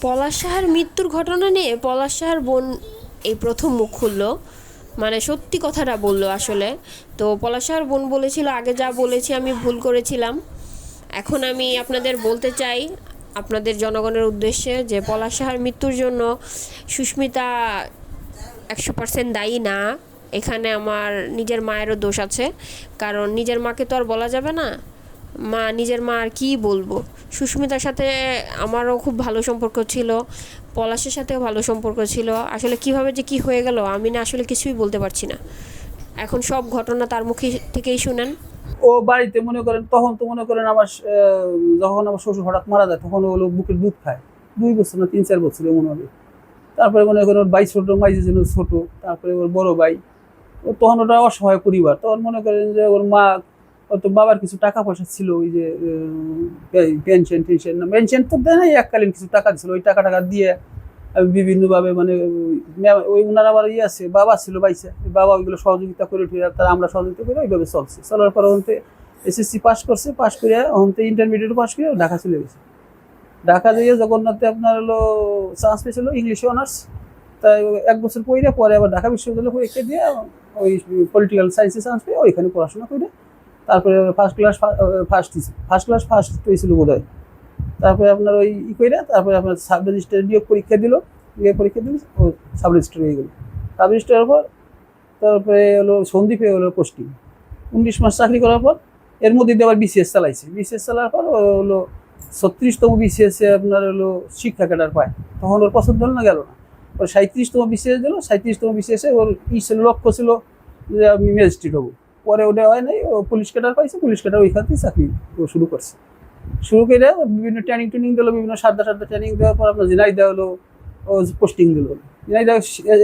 পলাশ সাহার মৃত্যুর ঘটনা নিয়ে পলাশ সাহার বোন এই প্রথম মুখ খুললো। মানে সত্যি কথাটা বলল আসলে। তো পলাশ সাহার বোন বলেছিল, আগে যা বলেছি আমি ভুল করেছিলাম। এখন আমি আপনাদের বলতে চাই, আপনাদের জনগণের উদ্দেশ্যে যে পলাশ সাহার মৃত্যুর জন্য সুস্মিতা একশো পার্সেন্ট দায়ী না। এখানে আমার নিজের মায়েরও দোষ আছে। কারণ নিজের মাকে তো আর বলা যাবে না। মা, নিজের মা আর কী বলব? সুস্মিতার সাথে আমারও খুব ভালো সম্পর্ক ছিল, পলাশের সাথেও ভালো সম্পর্ক ছিল। আসলে কীভাবে যে কি হয়ে গেল, আমি না আসলে কিছুই বলতে পারছি না। এখন সব ঘটনা তার মুখে থেকেই শুনেন। ও বাড়িতে মনে করেন, তখন তো মনে করেন আমার যখন আমার শ্বশুর হঠাৎ মারা যায়, তখন ও হলো বুকের দুধ খায়। দুই বছর না তিন চার বছর মনে হবে। তারপরে মনে করেন ওর ভাই ছোটো, মাইজের জন্য ছোট, তারপরে ওর বড় ভাই ও তখন ওটা অসহায় পরিবার। তখন মনে করেন যে ওর মা তো বাবার কিছু টাকা পয়সা ছিল, ওই যে পেনশন টেনশন, না পেনশন তো দেয় নাই, এককালীন কিছু টাকা দিছিল ওই টাকা টাকা দিয়ে আমি বিভিন্নভাবে মানে ওই- ওনার আবার ইয়ে আছে, বাবা ছিল বাইসা বাবা ওইগুলো সহযোগিতা করে উঠে তারা আমরা সহযোগিতা করে ওইভাবে চলছে। চলার পর হতে এসএসসি পাস করছে পাস করে হতে ইন্টারমিডিয়েট পাস করে ঢাকা চলে গেছে। ঢাকা দিয়ে জগন্নাথে আপনার হলো চান্স পেয়েছিল ইংলিশে অনার্স তাই এক বছর পরে পরে আবার ঢাকা বিশ্ববিদ্যালয়ে পরীক্ষা দিয়ে ওই পলিটিক্যাল সায়েন্সে চান্স পেয়ে ওইখানে পড়াশোনা করে তারপরে first class first first class first হয়েছিল বোধ হয় তারপরে আপনার ওই ই করে তারপরে আপনার সাব রেজিস্টার নিয়োগ পরীক্ষা দিল। নিয়োগ পরীক্ষা দিল, ও সাব রেজিস্টার হয়ে গেল। সাব রেজিস্টারের পর, তারপরে হলো সন্দীপে হলো পোস্টিং উনিশ মাস চাকরি করার পর, এর মধ্যে দিয়ে আবার বিসিএস চালাইছে। বিসিএস চালার পর হলো ছত্রিশতম বিসিএস আপনার হলো শিক্ষা ক্যাডার পায়। তখন ওর পছন্দ হলো না, গেল না। ওর সাঁত্রিশতম বিসিএস দিল সাঁত্রিশতম বিসিএস ওর ই লক্ষ্য ছিল যে আমি ম্যাজিস্ট্রেট হব। পরে ওটা হয় নাই ও পুলিশ ক্যাডার পাইছে পুলিশ ক্যাডার ওইখান থেকে চাকরি শুরু করছে। শুরু করে বিভিন্ন ট্রেনিং ট্রেনিং দিলো বিভিন্ন সাদা সাদা ট্রেনিং দেওয়ার পর আপনার জিনাই দেওয়া হলো ও পোস্টিং দিল। জিনাই দেওয়া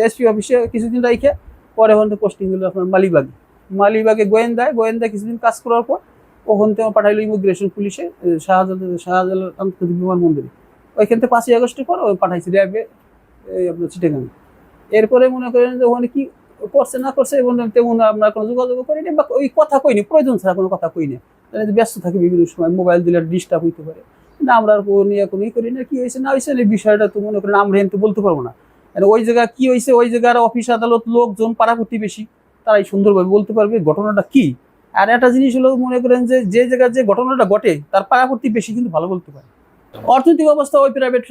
এসপি অফিসে কিছুদিন রাইখে পরে ওখান থেকে পোস্টিং দিল আপনার মালিবাগে। মালিবাগে গোয়েন্দায় গোয়েন্দায় কিছুদিন কাজ করার পর ওখান থেকে পাঠাইলো ইমিগ্রেশন পুলিশে এ, শাহজালাল শাহজালাল আন্তর্জাতিক বিমানবন্দরে। ওইখান থেকে পাঁচই আগস্টের পর ওই পাঠাইছে র্যাবে আপনার চিটাগাং। এরপরে মনে করেন যে ওখানে কি করছে, না করছে তেমন আপনার কোনো যোগাযোগ করিনি বা ওই কথা কইনি, প্রয়োজন ছাড়া কোনো কথা কইনি। তাহলে ব্যস্ত থাকি বিভিন্ন সময় মোবাইল দিলে ডিস্টার্ব হইতে পারে। না আমরা আর কোনো নিয়ে কোনো করি না, কি হয়েছে না হয়েছে, এই বিষয়টা তো মনে করেন আমরা কিন্তু বলতে পারব না। কারণ ওই জায়গা কি হয়েছে, ওই জায়গার অফিস আদালত লোকজন পাড়া প্রতিবেশী তারাই সুন্দরভাবে বলতে পারবে ঘটনাটা কি। আর একটা জিনিস হলো মনে করেন যে যে জায়গায় যে ঘটনাটা ঘটে, তার পাড়া প্রতিবেশী কিন্তু ভালো বলতে পারে। অর্থনৈতিক অবস্থা ওই প্রাইভেট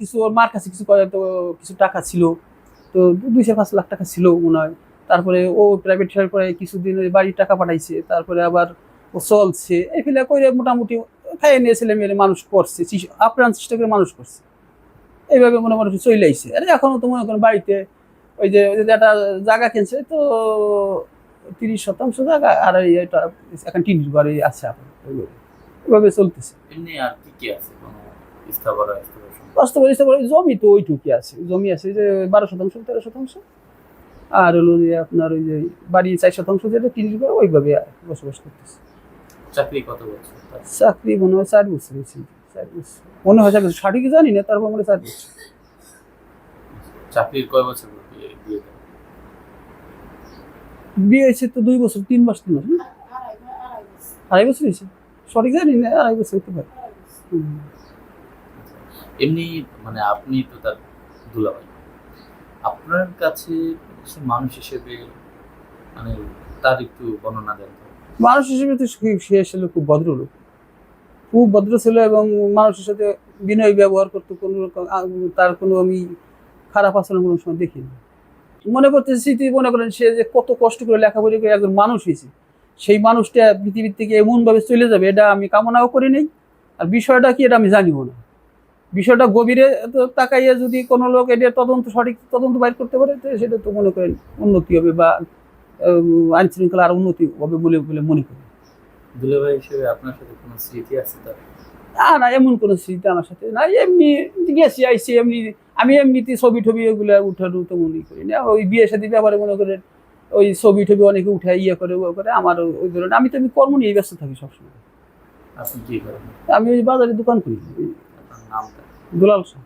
কিছু মার কাছে কিছু কিছু টাকা ছিল। তো দুইশো পাঁচ লাখ টাকা ছিল মনে হয় তারপরে ও প্রাইভেট শেয়ার পরে কিছুদিন বাড়ির টাকা পাঠাইছে, তারপরে আবার ও চলছে। এই ফেলে করে মোটামুটি খাইয়ে নিয়ে ছেলে মেয়ে মানুষ করছে আপ্রাণ চেষ্টা করে মানুষ করছে। এইভাবে মনে মনে চলে আইছে। আরে এখনও তো মনে করেন বাড়িতে ওই যে একটা জায়গা কিনছে, তো তিরিশ শতাংশ জায়গা, আর এই এখন টিনির ঘরে আছে ওইভাবে। ওইভাবে চলতেছে। এমনি আর কি আছে স্থাবর স্থাবর? জমি তো ওইটুকুই আছে। জমি আছে যে বারো শতাংশ তেরো শতাংশ। আর হলো যে আপনার ওই যে বাড়ি চার শতাংশ যেটা তিরিশ ঘর ওইভাবে বসবাস করতেছে। চাকরি কত বছর? চাকরি মনে হয় চার বছর হয়েছে। চার বছর। মনে হয় চার বছর। সঠিক জানি না তারপর হয় চার বছর। চাকরির কয় বছর বিয়ে হয়েছে তো দুই বছর তিন মাস তিন মাস আড়াই বছর হয়েছে। সঠিক জানি না আড়াই বছর হতে পারে। এমনি মানে আপনি তো তার দুলাভাই। আপনার কাছে মানুষ হিসেবে মানে তার একটু বর্ণনা দেন মানুষ হিসেবে তো সে- ছিল খুব ভদ্রলোক। খুব ভদ্র ছিল এবং মানুষের সাথে বিনয় ব্যবহার করতো কোনো তার কোনো আমি খারাপ আচরণ কোনো সময় দেখিনি। মনে করতে স্মৃতি মনে করেন সে যে কত কষ্ট করে লেখাপড়ি করে একজন মানুষ হয়েছে। সেই মানুষটা পৃথিবীর থেকে এমনভাবে চলে যাবে, এটা আমি কামনাও করি নাই। আর বিষয়টা কি, এটা আমি জানিও না। বিষয়টা গভীরে তো তাকাইয়া যদি কোনো লোক এটা তদন্ত সঠিক তদন্ত বাইর করতে পারে তো সেটা তো মনে করেন উন্নতি হবে বা আইন শৃঙ্খলা আর উন্নতি হবে বলে বলে মনে করি। দুলাভাই হিসেবে আপনার সাথে কোনো স্মৃতি আছে তার? না না এমন কোনো স্মৃতি আমার সাথে না এমনি গেছি আইসি এমনি আমি এমনিতে ছবি টবি এগুলো উঠানো তো মনে করি না। ওই বিয়ের সাথে ব্যাপারে মনে করেন ওই ছবি টবি অনেকে উঠে ইয়ে করে ও করে আমার ওই ধরনের। আমি তো আমি কর্ম নিয়ে ব্যস্ত থাকি সবসময়। আপনি কি করেন? আমি ওই বাজারে দোকান করি। নামটা? দুলাল শাহ।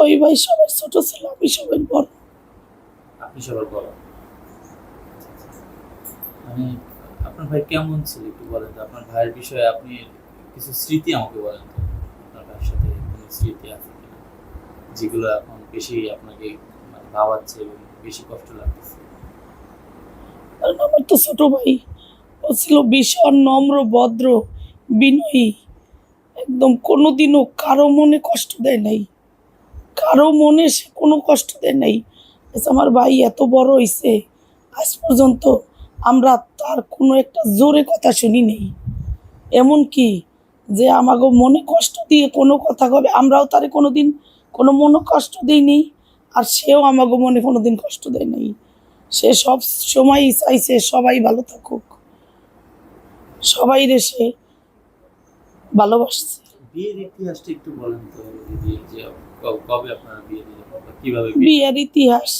ওই ভাই সবার ছোট ছিল আমি সবার বড়। আপনি সবার বড়। মানে আপনার ভাই কেমন ছিল একটু বলেন তো? আপনার ভাইয়ের বিষয়ে আপনি কিছু স্মৃতি আমাকে বলেন তো। আপনার ভাইয়ের সাথে কোনো স্মৃতি আছে কিনা? যেগুলো এখন বেশি আপনাকে মানে ভাবাচ্ছে এবং বেশি কষ্ট লাগতেছে। কারণ আমার তো ছোট ভাই। ও ছিল ভীষণ নম্র ভদ্র বিনয়ী। একদম কোনোদিনও কারও মনে কষ্ট দেয় নাই। কারও মনে সে কোনো কষ্ট দেয় নাই। আচ্ছা, আমার ভাই এত বড় হইছে আজ পর্যন্ত আমরা তার কোনো একটা জোরে কথা শুনি নেই। এমন কি যে আমাকে মনে কষ্ট দিয়ে কোনো কথা কবে আমরাও তারে কোনো দিন কোনো মনে কষ্ট দিই দিইনি আর সেও আমাকে মনে কোনো দিন কষ্ট দেয় নাই। সে সব সময়ই চাইছে সবাই ভালো থাকুক। সবাই রে সে ভালোবাসছে। বিয়ের ইতিহাসটা একটু বলেন তো দিদি যে কবে আপনারা বিয়ে দিলেন কীভাবে বিয়ের ইতিহাস।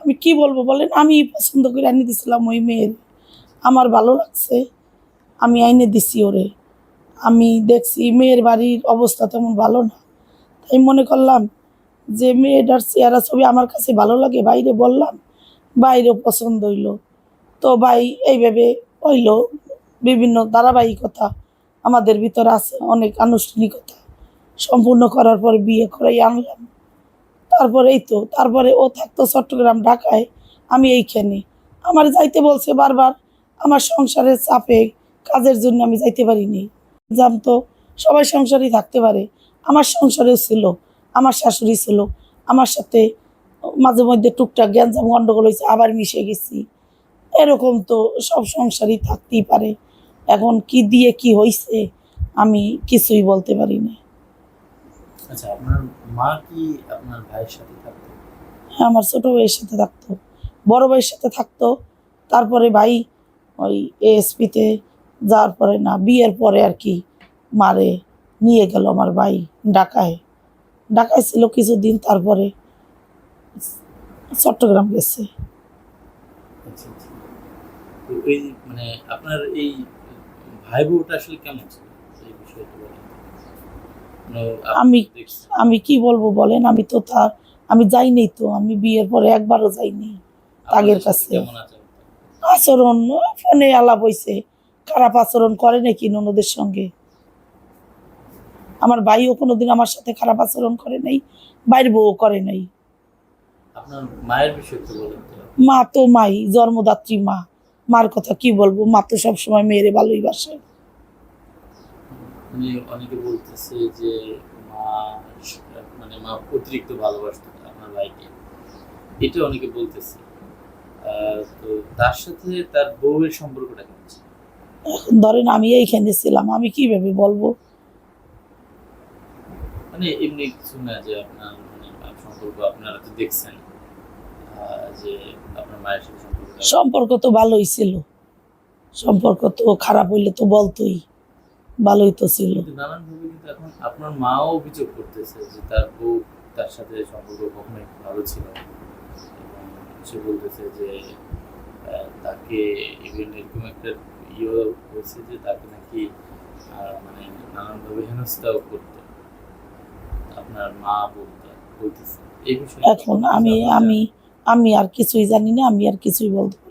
আমি কি বলব বলেন? আমি পছন্দ করে আনি দিছিলাম ওই মেয়ের। আমার ভালো লাগছে। আমি আইনে দিছি ওরে। আমি দেখছি মেয়ের বাড়ির অবস্থা তেমন ভালো না। তাই মনে করলাম যে মেয়েটার চেহারা ছবি আমার কাছে ভালো লাগে বাইরে বললাম বাইরেও পছন্দ হইল। তো ভাই এইভাবে হইল বিভিন্ন ধারাবাহিকতা। আমাদের ভিতরে আছে অনেক আনুষ্ঠানিকতা। সম্পূর্ণ করার পর বিয়ে করাই আনলাম। তারপরে এই তো, তারপরে ও থাকতো চট্টগ্রাম, ঢাকায়, আমি এইখানে। আমার যাইতে বলছে বারবার, আমার সংসারের চাপে, কাজের জন্য আমি যাইতে পারিনি। জানতো, সবাই সংসারই থাকতে পারে। আমার সংসারেও ছিল, আমার শাশুড়ি ছিল। আমার সাথে মাঝে মধ্যে টুকটাক গ্যাঞ্জাম গণ্ডগোল হয়েছে আবার মিশে গেছি। এরকম তো সব সংসারই থাকতেই পারে। এখন কি দিয়ে কি হয়েছে আমি কিছুই বলতে পারি না। আচ্ছা আপনার মা কি আপনার ভাইয়ের সাথে থাকতো? হ্যাঁ আমার ছোট ভাইয়ের সাথে থাকতো। বড় ভাইয়ের সাথে থাকতো। তারপরে ভাই ওই এএসপিতে যাওয়ার পরে না বিয়ের পরে আর কি মারে নিয়ে গেল আমার ভাই ঢাকায়। ঢাকায় ছিল কিছুদিন তারপরে চট্টগ্রাম গেছে। আচ্ছা আচ্ছা। মানে আপনার এই আসলে কেমন ছিল? এই বিষয়টা মানে আমি- আমি কি বলব বলেন? আমি তো তার আমি যাইনি তো আমি বিয়ের পরে একবারও যাইনি তাগের কাছে। আচরণ? ফোনে আলাপ হয়েছে খারাপ আচরণ করে নাকি ননদের সঙ্গে? আমার ভাইও কোনোদিন আমার সাথে খারাপ আচরণ করে নাই বাইর বউ করে নাই। মা তো মাই জন্মদাত্রী মা। মার কথা কি বলব? মা তো সবসময় মেয়েরে ভালোই বাসে। মানে অনেকে বলতেছে যে মা মানে মা অতিরিক্ত ভালোবাসতো আপনার ভাইকে। এটা অনেকে বলতেছে। তো তার সাথে তার বউয়ের সম্পর্কটা কেমন ছিল? এখন ধরেন আমি এইখানে ছিলাম আমি কীভাবে বলব? মানে এমনি কিছু না যে আপনার মানে সম্পর্ক আপনারা তো দেখছেন। যে আপনার মায়ের সাথে সম্পর্কটা সম্পর্ক তো ভালোই ছিল। সম্পর্ক তো খারাপ হইলে তো বলতোই ভালোই তো ছিল। নানানভাবে কিন্তু এখন আপনার মাও অভিযোগ করতেছে যে তার বউ তার সাথে সম্পর্ক কখনোই ভালো ছিল না। সে বলতেছে যে তাকে ইভেন এরকম একটা ইয়ে হয়েছে যে তাকে নাকি মানে নানানভাবে হেনস্থাও করতো। আপনার মা বলতে বলতেছে। এই বিষয়ে এখন আমি আমি আমি আর কিছুই জানি না আমি আর কিছুই বলতে